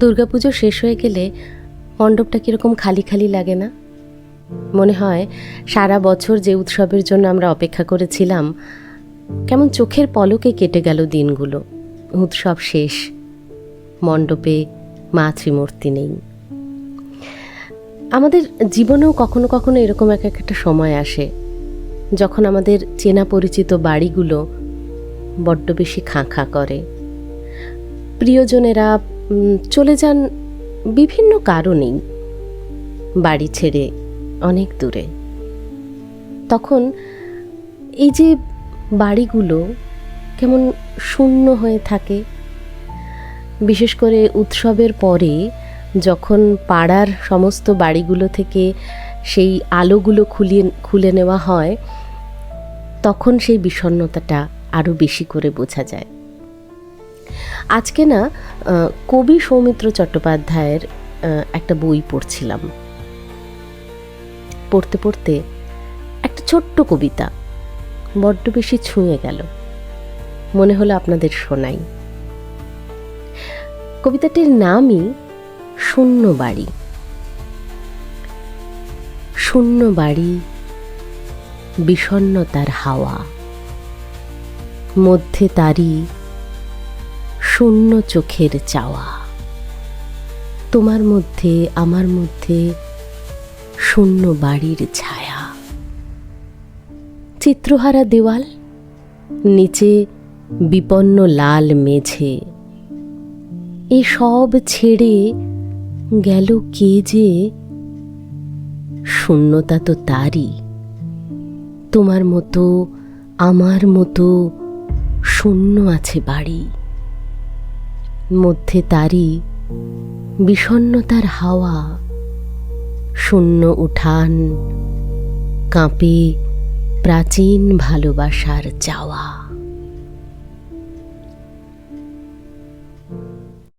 দুর্গাপুজো শেষ হয়ে গেলে মণ্ডপটা কীরকম খালি খালি লাগে না? মনে হয় সারা বছর যে উৎসবের জন্য আমরা অপেক্ষা করেছিলাম, কেমন চোখের পলকে কেটে গেল দিনগুলো। উৎসব শেষ, মণ্ডপে মা ত্রিমূর্তি নেই। আমাদের জীবনেও কখনো কখনো এরকম এক একটা সময় আসে, যখন আমাদের চেনা পরিচিত বাড়িগুলো বড্ড বেশি খাঁ খাঁ করে। প্রিয়জনেরা চলে যান বিভিন্ন কারণেই। বাড়ি ছেড়ে অনেক দূরে। তখন এই যে বাড়িগুলো কেমন শূন্য হয়ে থাকে, বিশেষ করে উৎসবের পরে যখন পাড়ার সমস্ত বাড়িগুলো থেকে সেই আলোগুলো খুলিয়ে, খুলে নেওয়া হয়, তখন সেই বিষণ্ণতাটা আরও বেশি করে বোঝা যায়। আজকে না কবি সৌমিত্র চট্টোপাধ্যায়ের একটা বই পড়ছিলাম। পড়তে পড়তে একটা ছোট্ট কবিতা বড্ড বেশি ছুঁয়ে গেল। মনে হলো আপনাদের শোনাই। কবিতাটির নামই শূন্য বাড়ি শূন্য বাড়ি বিষণ্ণতার হাওয়া। মধ্যে তারই শূন্য চোখের চাওয়া। তোমার মধ্যে, আমার মধ্যে শূন্য বাড়ির ছায়া। চিত্রহারা দেওয়াল, নিচে বিপন্ন লাল মেঝে। এসব ছেড়ে গেল কে যে? শূন্যতা তো তারই। তোমার মতো, আমার মতো শূন্য আছে বাড়ি। মধ্যে তারই বিষণ্ণতার হাওয়া শূন্য উঠান কাঁপে প্রাচীন ভালোবাসার চাওয়া।